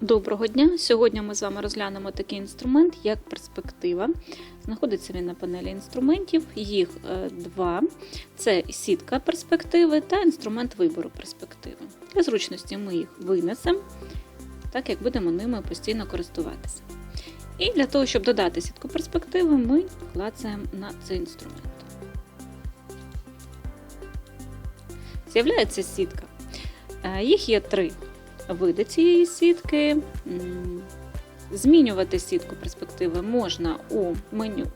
Доброго дня! Сьогодні ми з вами розглянемо такий інструмент, як перспектива. Знаходиться він на панелі інструментів. Їх е, два: це сітка перспективи та інструмент вибору перспективи. Для зручності ми їх винесемо, так як будемо ними постійно користуватися. І для того, щоб додати сітку перспективи, ми клацаємо на цей інструмент. З'являється сітка. Е, Їх є три види цієї сітки. Змінювати сітку перспективи можна у меню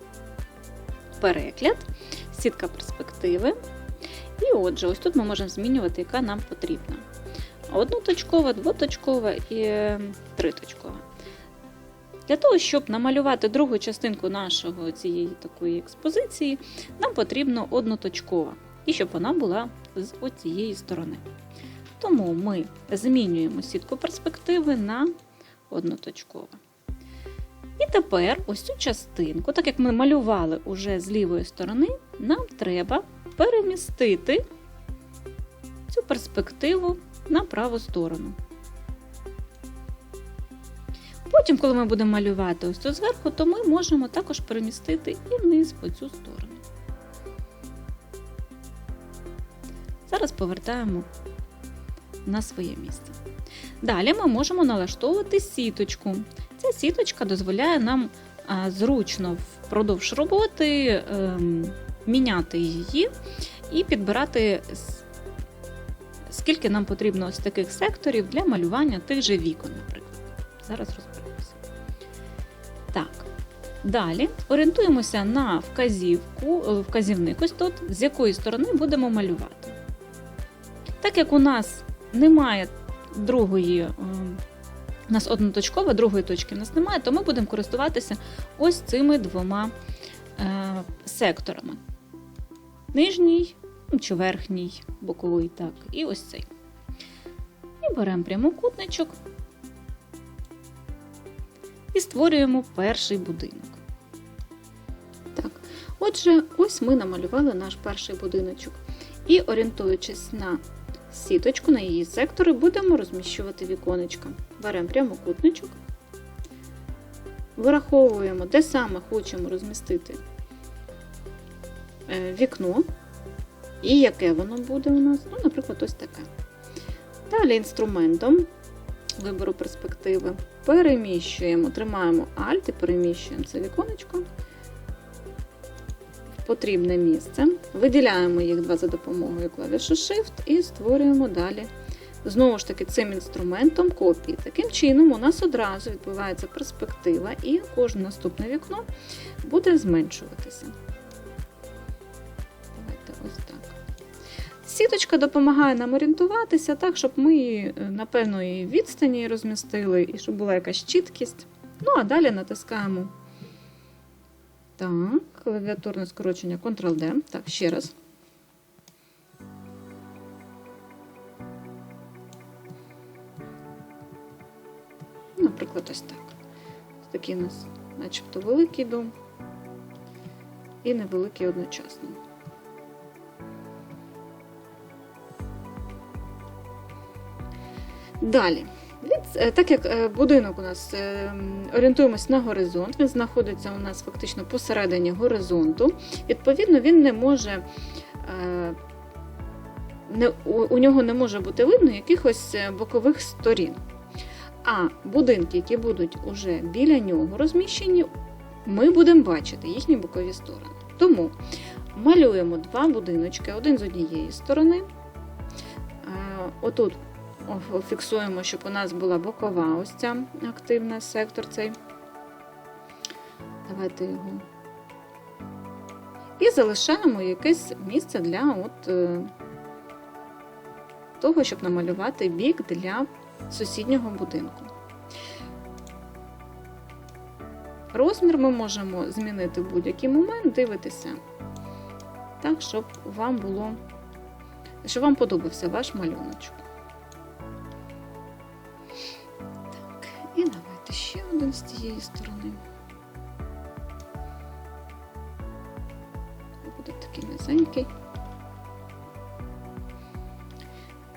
Перегляд, сітка перспективи. І отже, ось тут ми можемо змінювати, яка нам потрібна. Одноточкова, двоточкова і е, триточкова. Для того, щоб намалювати другу частинку нашого цієї такої експозиції, нам потрібно одноточкова. І щоб вона була з оцієї сторони. Тому ми змінюємо сітку перспективи на одноточкову. І тепер ось цю частинку, так як ми малювали уже з лівої сторони, нам треба перемістити цю перспективу на праву сторону. Потім, коли ми будемо малювати ось тут зверху, то ми можемо також перемістити і вниз по цю сторону. Зараз повертаємо на своє місце. Далі ми можемо налаштовувати сіточку. Ця сіточка дозволяє нам зручно впродовж роботи ем, міняти її і підбирати, скільки нам потрібно ось таких секторів для малювання тих же вікон, наприклад. Зараз розберемося. Так. Далі орієнтуємося на вказівку, е, вказівник ось тут, з якої сторони будемо малювати. Так як у нас немає другої, е, у нас одноточкова, другої точки в нас немає, то ми будемо користуватися ось цими двома е, секторами. Нижній ну, чи верхній, боковий, так, і ось цей. І беремо прямокутничок і створюємо перший будинок. Так, отже, ось ми намалювали наш перший будиночок. І орієнтуючись на сіточку, на її сектори, будемо розміщувати віконечка. Беремо прямокутничок, вираховуємо, де саме хочемо розмістити е, вікно, і яке воно буде у нас. Ну, наприклад, ось таке. Далі інструментом вибору перспективи переміщуємо, тримаємо Alt і переміщуємо це віконечко потрібне місце. Виділяємо їх два за допомогою клавіші Shift і створюємо далі. Знову ж таки, цим інструментом копії. Таким чином, у нас одразу відбувається перспектива, і кожне наступне вікно буде зменшуватися. Давайте ось так. Сіточка допомагає нам орієнтуватися так, щоб ми її е, на певної відстані розмістили і щоб була якась чіткість. Ну, а далі натискаємо так, клавіатурне скорочення Ctrl-D. Так, ще раз. Наприклад, ось так. Такий у нас, начебто, великий дом і невеликий одночасно. Далі. Від, е, так як е, будинок у нас е, орієнтуємось на горизонт, він знаходиться у нас фактично посередині горизонту, відповідно, він не може. Не, у, у нього не може бути видно якихось бокових сторін. А будинки, які будуть уже біля нього розміщені, ми будемо бачити їхні бокові сторони. Тому малюємо два будиночки, один з однієї сторони. Отут фіксуємо, щоб у нас була бокова ось ця активна сектор цей. Давайте його. І залишаємо якесь місце для от, е, того, щоб намалювати бік для сусіднього будинку. Розмір ми можемо змінити в будь-який момент, дивитися так, щоб вам було, щоб вам подобався ваш малюночок. Ще один з цієї сторони. Буде такий низенький.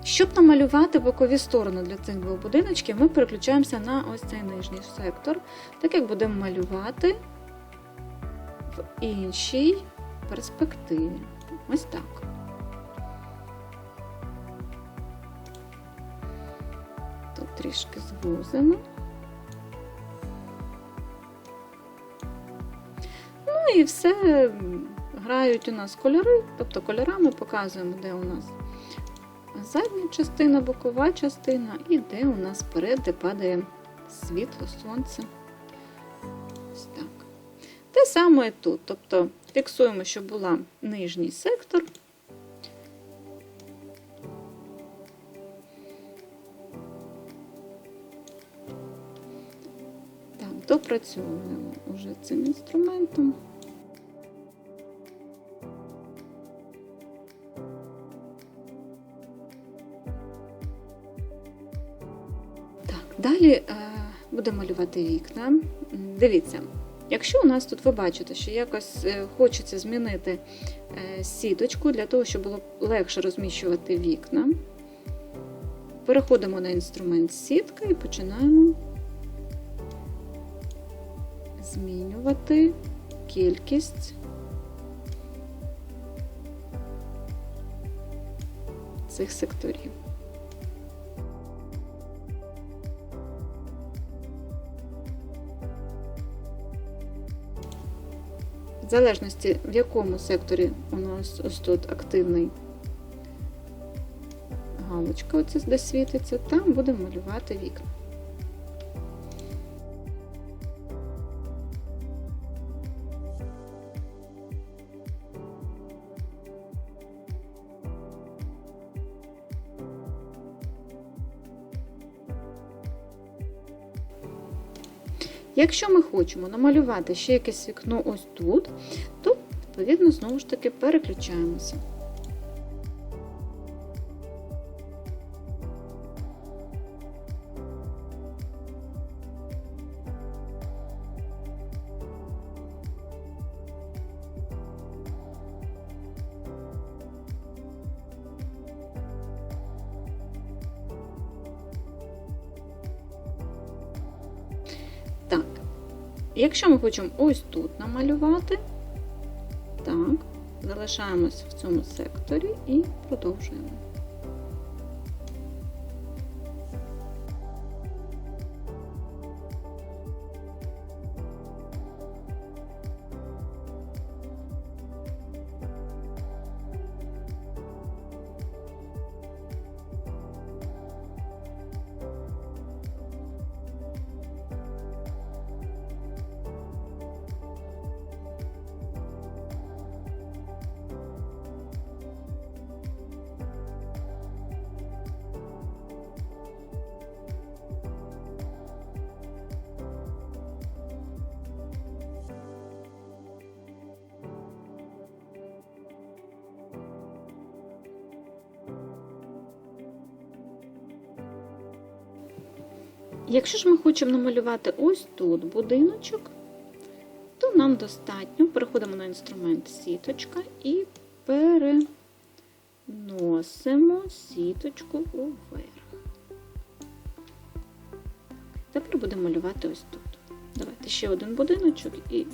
Щоб намалювати бокові сторони для цих двох будиночків, ми переключаємося на ось цей нижній сектор, так як будемо малювати в іншій перспективі. Ось так. Тут трішки звузимо. І все грають у нас кольори, тобто кольорами показуємо, де у нас задня частина, бокова частина і де у нас вперед, де падає світло, сонце. Ось так. Те саме і тут. Тобто фіксуємо, щоб була нижній сектор. Допрацьовуємо вже цим інструментом. Далі е, будемо малювати вікна. Дивіться, якщо у нас тут ви бачите, що якось е, хочеться змінити е, сіточку для того, щоб було легше розміщувати вікна, переходимо на інструмент сітка і починаємо змінювати кількість цих секторів. В залежності, в якому секторі у нас ось тут активний галочка, оце де світиться, там будемо малювати вікна. Якщо ми хочемо намалювати ще якесь вікно ось тут, то відповідно знову ж таки переключаємося. Якщо ми хочемо ось тут намалювати, так, залишаємось в цьому секторі і продовжуємо. Якщо ж ми хочемо намалювати ось тут будиночок, то нам достатньо, переходимо на інструмент сіточка і переносимо сіточку уверх. Тепер будемо малювати ось тут. Давайте ще один будиночок і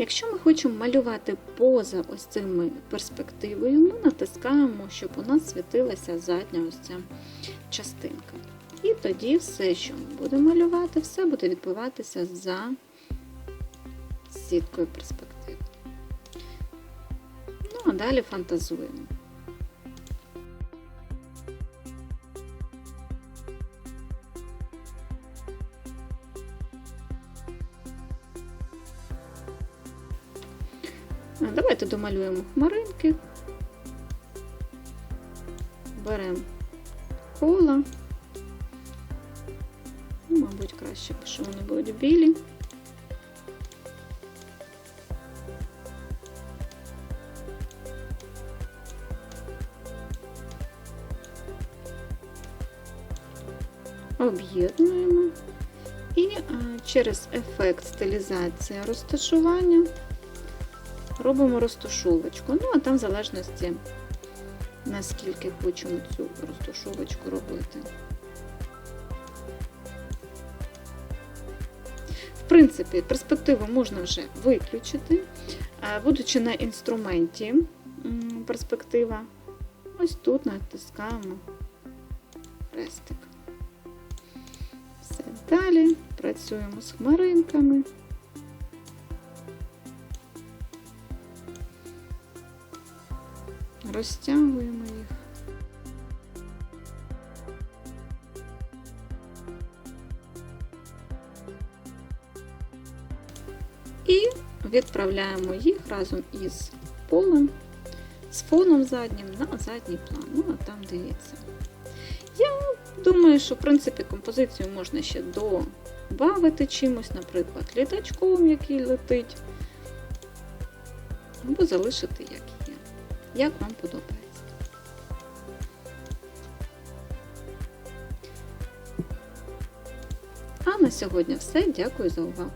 Якщо ми хочемо малювати поза ось цими перспективою, ми натискаємо, щоб у нас світилася задня ось ця частинка. І тоді все, що ми будемо малювати, все буде відбуватися за сіткою перспективи. Ну, а далі фантазуємо. А, Давайте домалюємо хмаринки. Беремо кола. Ну, Мабуть, краще, що вони будуть білі. Об'єднуємо і е, через ефект стилізації розташування робимо розташовочку. Ну, а там в залежності, наскільки хочемо цю розташовочку робити. В принципі, перспективу можна вже виключити, будучи на інструменті перспектива, ось тут натискаємо хрестик. Все, далі працюємо з хмаринками. Розтягуємо їх. І відправляємо їх разом із полем, з фоном заднім на задній план. Ну, а там дивіться. Я думаю, що в принципі композицію можна ще додати чимось, наприклад, літачком, який летить, або залишити як. Як вам подобається. А на сьогодні все. Дякую за увагу.